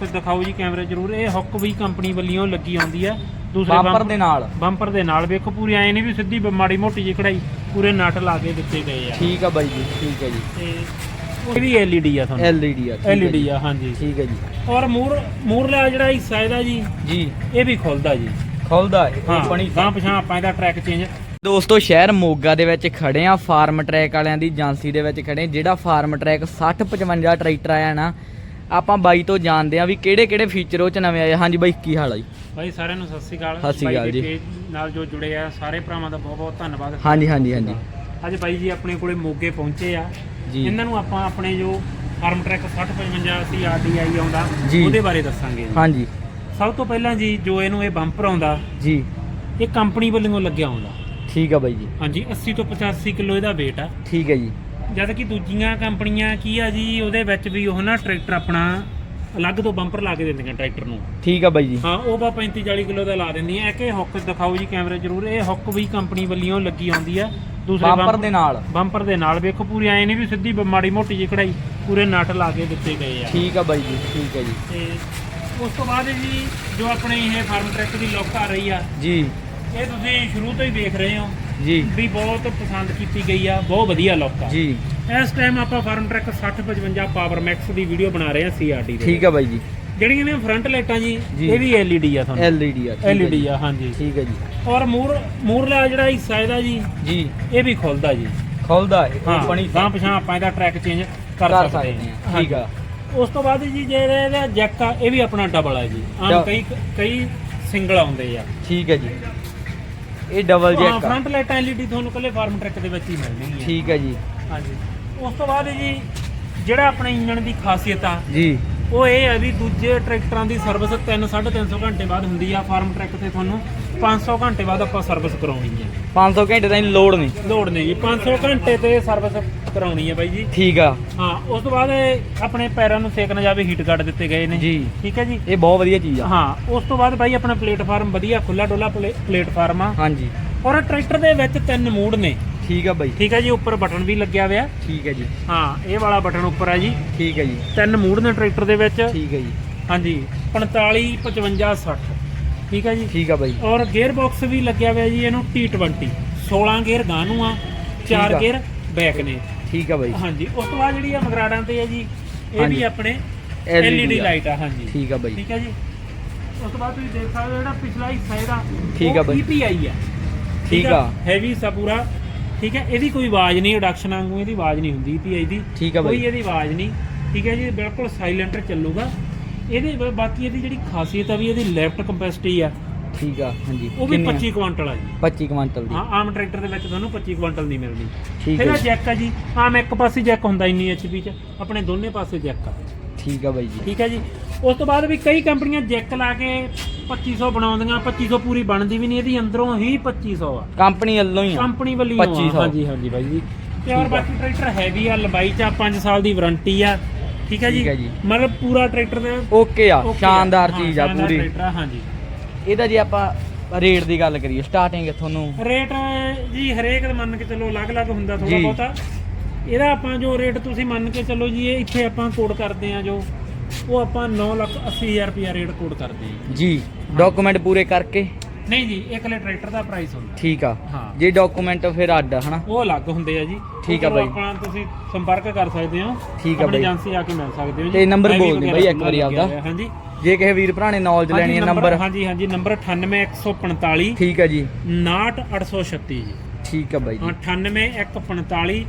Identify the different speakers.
Speaker 1: Hook ਦਿਖਾਓ ਜੀ ਕੈਮਰੇ ਜ਼ਰੂਰ। ਇਹ ਹੁੱਕ ਵੀ ਕੰਪਨੀ ਵੱਲੋਂ ਲੱਗੀ ਆਉਂਦੀ ਆ। ਦੂਸਰੇ
Speaker 2: ਬੰਪਰ
Speaker 1: ਬੰਪ-
Speaker 2: ਦੇ ਨਾਲ।
Speaker 1: ਬੰਪਰ ਦੇ ਨਾਲ। ਵੇਖੋ ਪੂਰੀ ਐ ਨਹੀਂ ਵੀ ਸਿੱਧੀ ਮਾੜੀ ਮੋਟੀ ਜਿਹੀ ਕਢਾਈ ਪੂਰੇ ਨਟ ਲਾ ਕੇ ਦਿੱਤੇ ਗਏ ਆ।
Speaker 2: ਠੀਕ ਆ ਬਾਈ ਜੀ ਠੀਕ ਹੈ ਜੀ।
Speaker 1: ਤੇ ਇਹ ਵੀ LED ਆ ਤੁਹਾਨੂੰ।
Speaker 2: LED ਆ
Speaker 1: LED। ਆ ਹਾਂਜੀ।
Speaker 2: ਠੀਕ ਹੈ ਜੀ।
Speaker 1: ਔਰ ਮੂਰ ਮੂਰਲਾ ਜਿਹੜਾ ਹਿੱਸਾ ਇਹਦਾ ਜੀ
Speaker 2: ਜੀ।
Speaker 1: ਇਹ ਵੀ ਖੁੱਲਦਾ ਜੀ।
Speaker 2: ਖੁੱਲਦਾ
Speaker 1: ਹਾਂ
Speaker 2: ਆਪਣੀ
Speaker 1: ਗਾਂ ਪਛਾਂ ਆਪਾਂ ਇਹਦਾ ਟਰੈਕ ਚੇਂਜ
Speaker 2: ਦੋਸਤੋ ਸ਼ਹਿਰ ਮੋਗਾ ਦੇ ਵਿੱਚ ਖੜੇ ਆ ਫਾਰਮ ਟਰੈਕ ਵਾਲਿਆਂ ਦੀ ਏਜੰਸੀ ਦੇ ਵਿੱਚ ਖੜੇ ਜਿਹੜਾ ਫਾਰਮ ਟਰੈਕ 60 55 ਟਰੈਕਟਰ ਆਇਆ ਨਾ ਆਪਾਂ ਬਾਈ ਤੋਂ ਜਾਣਦੇ ਆ ਵੀ ਕਿਹੜੇ ਕਿਹੜੇ ਫੀਚਰ ਉਹ ਚ ਨਵੇਂ ਆਏ ਹਾਂਜੀ ਬਾਈ ਕੀ ਹਾਲ ਆ ਜੀ?
Speaker 1: ਭਾਈ ਸਾਰਿਆਂ ਨੂੰ ਸਤਿ ਸ੍ਰੀ ਅਕਾਲ।
Speaker 2: ਸਤਿ ਸ੍ਰੀ
Speaker 1: ਬਾਈ
Speaker 2: ਅਕਾਲ
Speaker 1: ਦੇ
Speaker 2: ਜੀ।
Speaker 1: page ਨਾਲ ਜੋ ਜੁੜੇ ਆ ਸਾਰੇ ਭਰਾਵਾਂ ਦਾ ਬਹੁਤ ਬਹੁਤ ਧੰਨਵਾਦ।
Speaker 2: ਹਾਂਜੀ ਹਾਂਜੀ ਹਾਂਜੀ।
Speaker 1: ਅੱਜ ਬਾਈ ਜੀ ਆਪਣੇ ਕੋਲੇ ਮੋਗੇ ਪਹੁੰਚੇ ਆ।
Speaker 2: ਜੀ।
Speaker 1: ਇਹਨਾਂ ਨੂੰ ਆਪਾਂ ਆਪਣੇ ਜੋ ਫਾਰਮ ਟਰੈਕ 6055 ਸੀ ਆਰਡੀਆਈ ਆਉਂਦਾ
Speaker 2: ਜੀ।
Speaker 1: ਉਹਦੇ ਬਾਰੇ ਦੱਸਾਂਗੇ। ਜੀ
Speaker 2: ਹਾਂਜੀ।
Speaker 1: ਸਭ ਤੋਂ ਪਹਿਲਾਂ ਜੀ ਜੋ ਇਹਨੂੰ ਇਹ ਬੰਪਰ ਆਉਂਦਾ
Speaker 2: ਜੀ।
Speaker 1: ਇਹ ਕੰਪਨੀ ਵੱਲੋਂ ਲੱਗਿਆ ਆਉਂਦਾ।
Speaker 2: ਠੀਕ ਆ ਬਾਈ ਜੀ।
Speaker 1: ਹਾਂਜੀ 80 ਤੋਂ 85 ਕਿਲੋ ਇਹਦਾ weight ਆ।
Speaker 2: ਠੀਕ ਹੈ ਜੀ।
Speaker 1: ਜਦ ਕਿ ਦੂਜੀਆਂ ਕੰਪਨੀਆਂ ਕੀ ਆ ਜੀ ਉਹਦੇ ਵਿੱਚ ਵੀ ਉਹ ਨਾ ਟਰੈਕਟਰ ਆਪਣਾ ਅਲੱਗ ਤੋਂ ਬੰਪਰ ਲਾ ਕੇ ਦਿੰਦੀਆਂ ਟਰੈਕਟਰ ਨੂੰ।
Speaker 2: ਠੀਕ ਆ ਬਾਈ ਜੀ।
Speaker 1: ਹਾਂ ਉਹ ਬਾ 35 40 ਕਿਲੋ ਦਾ ਲਾ ਦਿੰਦੀਆਂ ਇੱਕ ਇਹ ਹੁੱਕ ਦਿਖਾਓ ਜੀ ਕੈਮਰੇ ਜ਼ਰੂਰ। ਇਹ ਹੁੱਕ ਵੀ ਕੰਪਨੀ ਵੱਲੋਂ ਲੱਗੀ ਆਉਂਦੀ ਆ। ਦੂਸਰੇ
Speaker 2: ਬੰਪਰ
Speaker 1: ਬੰਪ-
Speaker 2: ਦੇ ਨਾਲ।
Speaker 1: ਬੰਪਰ ਦੇ ਨਾਲ। ਵੇਖੋ ਪੂਰੀ ਐ ਨਹੀਂ ਵੀ ਸਿੱਧੀ ਮਾੜੀ ਮੋਟੀ ਜਿਹੀ ਕਢਾਈ ਪੂਰੇ ਨਟ ਲਾ ਕੇ ਦਿੱਤੇ ਗਏ ਆ।
Speaker 2: ਠੀਕ ਆ ਬਾਈ ਜੀ ਠੀਕ ਹੈ ਜੀ।
Speaker 1: ਤੇ ਉਸ ਤੋਂ ਬਾਅਦ ਜੀ ਜੋ ਆਪਣੇ ਇਹ ਫਾਰਮ ਟਰੈਕ ਦੀ ਲੁੱਕ ਆ ਰਹੀ ਆ
Speaker 2: ਜੀ।
Speaker 1: ਇਹ ਤੁਸੀਂ ਸ਼ੁਰੂ ਤੋਂ ਹੀ ਵੇਖ ਰਹੇ ਹੋ।
Speaker 2: ਜੀ।
Speaker 1: ਵੀ ਬਹੁਤ ਪਸੰਦ ਕੀਤੀ ਗਈ ਆ ਬਹੁਤ ਵਧੀਆ ਲੁੱਕ ਆ।
Speaker 2: ਜੀ।
Speaker 1: ਇਸ ਟਾਈਮ ਆਪਾਂ ਫਾਰਮ ਟਰੈਕ 6055 ਪਾਵਰ ਮੈਕਸ ਦੀ ਵੀਡੀਓ ਬਣਾ ਰਹੇ ਹਾਂ ਸੀਆਰਡੀ ਦੇ
Speaker 2: ਠੀਕ ਆ ਬਾਈ ਜੀ।
Speaker 1: ਜਿਹੜੀਆਂ ਨੇ ਫਰੰਟ ਲਾਈਟਾਂ ਜੀ। ਇਹ ਵੀ LED ਆ ਤੁਹਾਨੂੰ।
Speaker 2: LED ਆ
Speaker 1: LED। ਆ ਹਾਂਜੀ।
Speaker 2: ਠੀਕ ਹੈ ਜੀ।
Speaker 1: ਔਰ ਮੂਰ ਮੂਰਲਾ ਜਿਹੜਾ ਹਿੱਸਾ ਇਹਦਾ ਜੀ
Speaker 2: ਜੀ।
Speaker 1: ਇਹ ਵੀ ਖੁੱਲਦਾ ਜੀ।
Speaker 2: ਖੁੱਲਦਾ
Speaker 1: ਹਾਂ
Speaker 2: ਆਪਣੀ
Speaker 1: ਗਾਂ ਪਛਾਂ ਆਪਾਂ ਇਹਦਾ ਟਰੈਕ ਚੇਂਜ ਕਰ ਸਕਦੇ ਹਾਂ।
Speaker 2: ਠੀਕ ਆ।
Speaker 1: ਉਸ ਤੋਂ ਬਾਅਦ ਜੀ ਜਿਹੜਾ ਇਹਦਾ ਜੈਕ ਆ ਇਹ ਵੀ ਆਪਣਾ ਡਬਲ ਆ ਜੀ। ਆਮ ਕਈ ਕਈ ਸਿੰਗਲ ਆਉਂਦੇ ਆ।
Speaker 2: ਠੀਕ ਹੈ ਜੀ। ਇਹ ਡਬਲ ਜੈਕ ਆ।
Speaker 1: ਫਰੰਟ ਲਾਈਟਾਂ LED ਤੁਹਾਨੂੰ ਕੱਲੇ ਫਾਰਮ ਟਰੈਕ ਦੇ ਵਿੱਚ ਹੀ ਮਿਲਣਗੀਆਂ
Speaker 2: ਠੀਕ ਹੈ ਜੀ।
Speaker 1: ਹਾਂਜੀ। ਉਸ ਤੋਂ ਬਾਅਦ ਜੀ ਜਿਹੜਾ ਆਪਣੇ ਇੰਜਣ ਦੀ ਖਾਸੀਅਤ ਆ
Speaker 2: ਜੀ।
Speaker 1: ਉਹ ਇਹ ਹੈ ਵੀ ਦੂਜੇ ਟਰੈਕਟਰਾਂ ਦੀ ਸਰਵਿਸ 3 350 ਘੰਟੇ ਬਾਅਦ ਹੁੰਦੀ ਆ ਫਾਰਮ ਟਰੈਕ ਤੇ ਤੁਹਾਨੂੰ 500 ਘੰਟੇ ਬਾਅਦ ਆਪਾਂ ਸਰਵਿਸ ਕਰਾਉਣੀ ਹੈ।
Speaker 2: 500 ਘੰਟੇ ਤਾਂ ਲੋਡ ਨਹੀਂ।
Speaker 1: ਲੋੜ ਨਹੀਂ ਜੀ। 500 ਘੰਟੇ ਤੇ ਸਰਵਿਸ ਕਰਾਉਣੀ ਹੈ ਬਾਈ ਜੀ।
Speaker 2: ਠੀਕ ਆ।
Speaker 1: ਹਾਂ ਉਸ ਤੋਂ ਬਾਅਦ ਇਹ ਆਪਣੇ ਪੈਰਾਂ ਨੂੰ ਸੇਕ ਨਾ ਜਾਵੇ ਹੀਟ ਗਾਰਡ ਦਿੱਤੇ ਗਏ ਨੇ।
Speaker 2: ਜੀ।
Speaker 1: ਠੀਕ ਹੈ ਜੀ?
Speaker 2: ਇਹ ਬਹੁਤ ਵਧੀਆ ਚੀਜ਼ ਆ।
Speaker 1: ਹਾਂ ਉਸ ਤੋਂ ਬਾਅਦ ਬਾਈ ਆਪਣਾ ਪਲੇਟਫਾਰਮ ਵਧੀਆ ਖੁੱਲਾ ਡੋਲਾ ਪਲੇਟਫਾਰਮ ਆ।
Speaker 2: ਹਾਂਜੀ।
Speaker 1: ਔਰ ਟਰੈਕਟਰ ਦੇ ਵਿੱਚ ਤਿੰਨ ਮੂਡ ਨੇ।
Speaker 2: ਠੀਕ ਆ ਬਾਈ।
Speaker 1: ਠੀਕ ਹੈ ਜੀ ਉੱਪਰ ਬਟਨ ਵੀ ਲੱਗਿਆ ਹੋਇਆ।
Speaker 2: ਠੀਕ ਹੈ ਜੀ।
Speaker 1: ਹਾਂ ਇਹ ਵਾਲਾ ਬਟਨ ਉੱਪਰ ਹੈ ਜੀ।
Speaker 2: ਠੀਕ ਹੈ ਜੀ।
Speaker 1: ਤਿੰਨ ਮੂਡ ਨੇ ਟਰੈਕਟਰ ਦੇ ਵਿੱਚ।
Speaker 2: ਠੀਕ ਹੈ ਜੀ।
Speaker 1: ਹਾਂਜੀ 45 55 60 ਠੀਕ ਹੈ ਜੀ?
Speaker 2: ਠੀਕ ਆ ਬਾਈ।
Speaker 1: ਔਰ ਗੇਅਰ ਬਾਕਸ ਵੀ ਲੱਗਿਆ ਹੋਇਆ ਜੀ ਇਹਨੂੰ T20 16 ਗੇਅਰ ਗਾਂ ਨੂੰ ਆ
Speaker 2: ਠੀਕ
Speaker 1: 4
Speaker 2: ਆ।
Speaker 1: ਗੇਅਰ ਬੈਕ ਨੇ।
Speaker 2: ਠੀਕ ਆ ਬਾਈ।
Speaker 1: ਹਾਂਜੀ ਉਸ ਤੋਂ ਬਾਅਦ ਜਿਹੜੀ ਆ ਮਗਰਾੜਾਂ ਤੇ ਹੈ ਜੀ ਇਹ
Speaker 2: ਹਾਂਜੀ।
Speaker 1: ਵੀ ਆਪਣੇ
Speaker 2: LED
Speaker 1: LED
Speaker 2: ਆ।
Speaker 1: ਲਾਈਟ ਆ ਹਾਂਜੀ।
Speaker 2: ਠੀਕ ਆ ਬਾਈ।
Speaker 1: ਠੀਕ ਹੈ ਜੀ। ਉਸ ਤੋਂ ਬਾਅਦ ਤੁਸੀਂ ਦੇਖ ਸਕਦੇ ਹੋ ਜਿਹੜਾ ਪਿਛਲਾ ਹਿੱਸਾ ਇਹਦਾ
Speaker 2: ਠੀਕ ਆ ਬਾਈ।
Speaker 1: EPI ਆ।
Speaker 2: ਠੀਕ ਆ?
Speaker 1: ਹੈਵੀ ਸਾ ਪੂਰਾ। ਠੀਕ ਹੈ ਇਹਦੀ ਕੋਈ ਆਵਾਜ਼ ਨਹੀਂ ਰਿਡਕਸ਼ਨ ਵਾਂਗੂ ਇਹਦੀ ਆਵਾਜ਼ ਨਹੀਂ ਹੁੰਦੀ EPI ਦੀ।
Speaker 2: ਠੀਕ ਆ ਬਾਈ।
Speaker 1: ਕੋਈ ਇਹਦੀ ਆਵਾਜ਼ ਨਹੀਂ। ਠੀਕ ਹੈ ਜੀ ਬਿਲਕੁਲ ਸਾਇਲੈਂਟ ਚੱਲੂਗਾ। ਇਹਦੇ ਬ- ਬਾਕੀ ਇਹਦੀ ਜਿਹੜੀ ਖਾਸੀਅਤ ਆ ਵੀ ਇਹਦੀ ਲੈਫਟ ਕੰਪੈਸਿਟੀ ਆ।
Speaker 2: ਠੀਕ ਆ ਹਾਂਜੀ।
Speaker 1: ਉਹ ਵੀ
Speaker 2: ਕਿੰਨੀ ਆ?
Speaker 1: 25 ਕੁਆਂਟਲ ਆ ਜੀ।
Speaker 2: 25 ਕੁਇੰਟਲ ਦੀ।
Speaker 1: ਹਾਂ ਆਮ ਟਰੈਕਟਰ ਦੇ ਵਿੱਚ ਤੁਹਾਨੂੰ 25 ਕੁਆਂਟਲ ਨਹੀਂ ਮਿਲਣੀ।
Speaker 2: ਠੀਕ
Speaker 1: ਇਹਦਾ
Speaker 2: ਹੈ ਜੀ।
Speaker 1: ਜੈਕ ਆ ਜੀ। ਆਮ ਇੱਕ ਪਾਸੇ ਜੈਕ ਹੁੰਦਾ ਇੰਨੀ ਐਚਪੀ ਚ ਆਪਣੇ ਦੋਨੇ ਪਾਸੇ ਜੈਕ ਆ।
Speaker 2: ਠੀਕ ਆ ਬਾਈ ਜੀ।
Speaker 1: ਠੀਕ ਹੈ ਜੀ। ਉਸ ਤੋਂ ਬਾਅਦ ਵੀ ਕਈ ਕੰਪਨੀਆਂ ਜੈਕ ਲਾ ਕੇ 2500 ਬਣਾਉਂਦੀਆਂ 2500 ਪੂਰੀ ਬਣਦੀ ਵੀ ਨਹੀਂ ਇਹਦੀ ਅੰਦਰੋਂ ਹੀ 2500 ਆ।
Speaker 2: ਕੰਪਨੀ ਵੱਲੋਂ ਹੀ ਆ।
Speaker 1: ਕੰਪਨੀ ਵੱਲੋਂ
Speaker 2: 2500
Speaker 1: ਹਾਂਜੀ ਹਾਂਜੀ ਬਾਈ ਜੀ। ਤੇ ਔਰ
Speaker 2: ਠੀਕ ਆ।
Speaker 1: ਬਾਕੀ ਟਰੈਕਟਰ ਹੈਵੀ ਆ ਲੰਬਾਈ ਚ 5 ਸਾਲ ਦੀ ਵਾਰੰਟੀ ਆ। ਠੀਕ ਹੈ ਜੀ।
Speaker 2: ਠੀਕ ਹੈ ਜੀ।
Speaker 1: ਮਤਲਬ ਪੂਰਾ ਟਰੈਕਟਰ ਦੇ
Speaker 2: ਓਕੇ ਆ। ਸ਼ਾਨਦਾਰ ਚੀਜ਼ ਆ ਪੂਰੀ।
Speaker 1: ਟਰੈਕਟਰ ਹਾਂਜੀ।
Speaker 2: ਇਹਦਾ ਜੇ ਆਪਾਂ ਰੇਟ ਦੀ ਗੱਲ ਕਰੀਏ ਸਟਾਰਟਿੰਗ ਤੁਹਾਨੂੰ।
Speaker 1: ਰੇਟ ਜੀ ਹਰੇਕ ਦਾ ਮੰਨ ਕੇ ਚੱਲੋ ਅਲੱਗ-ਅਲੱਗ ਹੁੰਦਾ ਥੋੜਾ
Speaker 2: ਜੀ।
Speaker 1: ਬਹੁਤਾ। ਇਹਦਾ ਆਪਾਂ ਜੋ ਰੇਟ ਤੁਸੀਂ ਮੰਨ ਕੇ ਚੱਲੋ ਜੀ ਇਹ ਇੱਥੇ ਆਪਾਂ ਕੋਡ ਕਰਦੇ ਆ ਜੋ ਉਹ ਆਪਾਂ 9,80,000 ਰੁਪਿਆ ਰੇਟ ਕੋਡ ਕਰਦੇ ਆ
Speaker 2: ਜੀ ਡਾਕੂਮੈਂਟ ਪੂਰੇ ਕਰਕੇ।
Speaker 1: ਨਹੀਂ ਜੀ ਇਕੱਲੇ ਟਰੈਕਟਰ ਦਾ ਪ੍ਰਾਈਸ ਹੁੰਦਾ।
Speaker 2: ਠੀਕ ਆ।
Speaker 1: ਹਾਂ।
Speaker 2: ਜੇ ਡਾਕੂਮੈਂਟ ਫਿਰ ਅੱਡ ਆ, ਹਨਾ?
Speaker 1: ਉਹ ਅਲੱਗ ਹੁੰਦੇ ਆ ਜੀ।
Speaker 2: ਠੀਕ ਆ
Speaker 1: ਉਹ
Speaker 2: ਬਾਈ।
Speaker 1: ਆਪਣਾ ਤੁਸੀਂ ਸੰਪਰਕ ਕਰ ਸਕਦੇ ਹੋ।
Speaker 2: ਠੀਕ ਆ
Speaker 1: ਆਪਣੀ
Speaker 2: ਬਾਈ।
Speaker 1: ਏਜੰਸੀ ਆ ਕੇ ਮਿਲ ਸਕਦੇ ਹੋ ਜੀ।
Speaker 2: ਤੇ number ਬੋਲ ਦਿਓ ਬਾਈ ਇੱਕ ਵਾਰੀ ਆਪਦਾ।
Speaker 1: ਹਾਂਜੀ।
Speaker 2: ਜੇ ਕਿਸੇ ਵੀਰ ਭਰਾ ਨੇ ਨੌਲੇਜ ਲੈਣੀ ਹੈ ਨੰਬਰ
Speaker 1: ਹਾਂਜੀ ਹਾਂਜੀ ਨੰਬਰ 98145
Speaker 2: ਠੀਕ ਆ ਜੀ।
Speaker 1: 69836 ਜੀ।
Speaker 2: ਠੀਕ ਆ ਬਾਈ ਜੀ।
Speaker 1: ਹਾਂ 98145